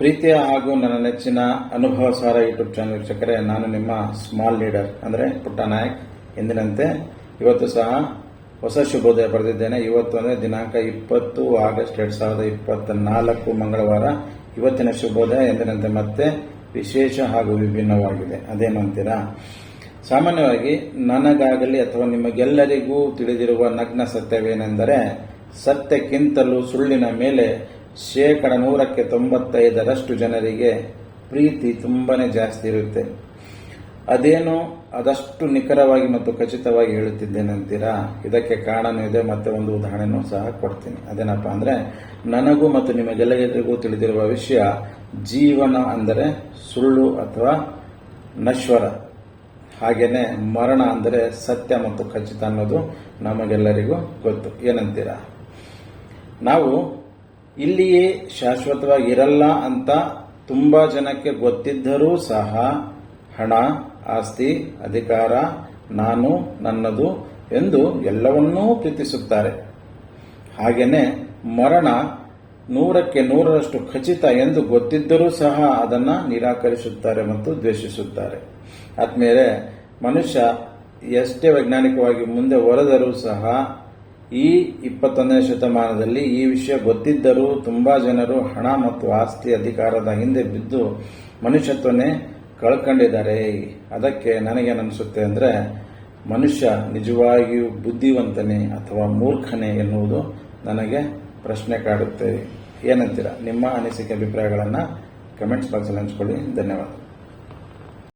ಪ್ರೀತಿಯ ಹಾಗೂ ನನ್ನ ನೆಚ್ಚಿನ ಅನುಭವ ಸಾರ ಯೂಟ್ಯೂಬ್ ಚಾನಲ್ ವೀಕ್ಷಕರೇ, ನಾನು ನಿಮ್ಮ ಸ್ಮಾಲ್ ಲೀಡರ್ ಅಂದರೆ ಪುಟ್ಟ ನಾಯಕ್. ಎಂದಿನಂತೆ ಇವತ್ತು ಸಹ ಹೊಸ ಶುಭೋದಯ ಬರೆದಿದ್ದೇನೆ. ಇವತ್ತು ಅಂದರೆ ದಿನಾಂಕ ಇಪ್ಪತ್ತು ಆಗಸ್ಟ್ ಎರಡು ಸಾವಿರದ ಇಪ್ಪತ್ತ ನಾಲ್ಕು ಮಂಗಳವಾರ ಇವತ್ತಿನ ಶುಭೋದಯ. ಎಂದಿನಂತೆ ಮತ್ತೆ ವಿಶೇಷ ಹಾಗೂ ವಿಭಿನ್ನವಾಗಿದೆ. ಅದೇನು ಅಂತೀರಾ ಸಾಮಾನ್ಯವಾಗಿ ನನಗಾಗಲಿ ಅಥವಾ ನಿಮಗೆಲ್ಲರಿಗೂ ತಿಳಿದಿರುವ ನಗ್ನ ಸತ್ಯವೇನೆಂದರೆ ಸತ್ಯಕ್ಕಿಂತಲೂ ಸುಳ್ಳಿನ ಮೇಲೆ ಶೇಕಡ ನೂರಕ್ಕೆ ತೊಂಬತ್ತೈದರಷ್ಟು ಜನರಿಗೆ ಪ್ರೀತಿ ತುಂಬನೇ ಜಾಸ್ತಿ ಇರುತ್ತೆ. ಅದೇನು ಅದಷ್ಟು ನಿಖರವಾಗಿ ಮತ್ತು ಖಚಿತವಾಗಿ ಹೇಳುತ್ತಿದ್ದೇನಂತೀರಾ? ಇದಕ್ಕೆ ಕಾರಣನೂ ಇದೆ, ಮತ್ತೆ ಒಂದು ಉದಾಹರಣೆನೂ ಸಹ ಕೊಡ್ತೀನಿ. ಅದೇನಪ್ಪ ಅಂದ್ರೆ, ನನಗೂ ಮತ್ತು ನಿಮಗೆಲ್ಲರಿಗೂ ತಿಳಿದಿರುವ ವಿಷಯ, ಜೀವನ ಅಂದರೆ ಸುಳ್ಳು ಅಥವಾ ನಶ್ವರ. ಹಾಗೆಯೇ ಮರಣ ಅಂದರೆ ಸತ್ಯ ಮತ್ತು ಖಚಿತ ಅನ್ನೋದು ನಮಗೆಲ್ಲರಿಗೂ ಗೊತ್ತು. ಏನಂತೀರಾ? ನಾವು ಇಲ್ಲಿಯೇ ಶಾಶ್ವತವಾಗಿ ಇರಲ್ಲ ಅಂತ ತುಂಬ ಜನಕ್ಕೆ ಗೊತ್ತಿದ್ದರೂ ಸಹ ಹಣ, ಆಸ್ತಿ, ಅಧಿಕಾರ, ನಾನು, ನನ್ನದು ಎಂದು ಎಲ್ಲವನ್ನೂ ಪ್ರೀತಿಸುತ್ತಾರೆ. ಹಾಗೆಯೇ ಮರಣ ನೂರಕ್ಕೆ ನೂರರಷ್ಟು ಖಚಿತ ಎಂದು ಗೊತ್ತಿದ್ದರೂ ಸಹ ಅದನ್ನು ನಿರಾಕರಿಸುತ್ತಾರೆ ಮತ್ತು ದ್ವೇಷಿಸುತ್ತಾರೆ. ಆದ್ಮೇಲೆ ಮನುಷ್ಯ ಎಷ್ಟೇ ವೈಜ್ಞಾನಿಕವಾಗಿ ಮುಂದೆ ಹೊರದರೂ ಸಹ ಈ ಇಪ್ಪತ್ತೊಂದನೇ ಶತಮಾನದಲ್ಲಿ ಈ ವಿಷಯ ಗೊತ್ತಿದ್ದರೂ ತುಂಬಾ ಜನರು ಹಣ ಮತ್ತು ಆಸ್ತಿ ಅಧಿಕಾರದ ಹಿಂದೆ ಬಿದ್ದು ಮನುಷ್ಯತ್ವನೇ ಕಳ್ಕೊಂಡಿದ್ದಾರೆ. ಅದಕ್ಕೆ ನನಗೇನಿಸುತ್ತೆ ಅಂದರೆ ಮನುಷ್ಯ ನಿಜವಾಗಿಯೂ ಬುದ್ಧಿವಂತನೇ ಅಥವಾ ಮೂರ್ಖನೇ ಎನ್ನುವುದು ನನಗೆ ಪ್ರಶ್ನೆ ಕಾಡುತ್ತೆ. ಏನಂತೀರಾ? ನಿಮ್ಮ ಅನಿಸಿಕೆ, ಅಭಿಪ್ರಾಯಗಳನ್ನು ಕಮೆಂಟ್ಸ್ ಬಾಕ್ಸಲ್ಲಿ ಹಂಚ್ಕೊಳ್ಳಿ. ಧನ್ಯವಾದ.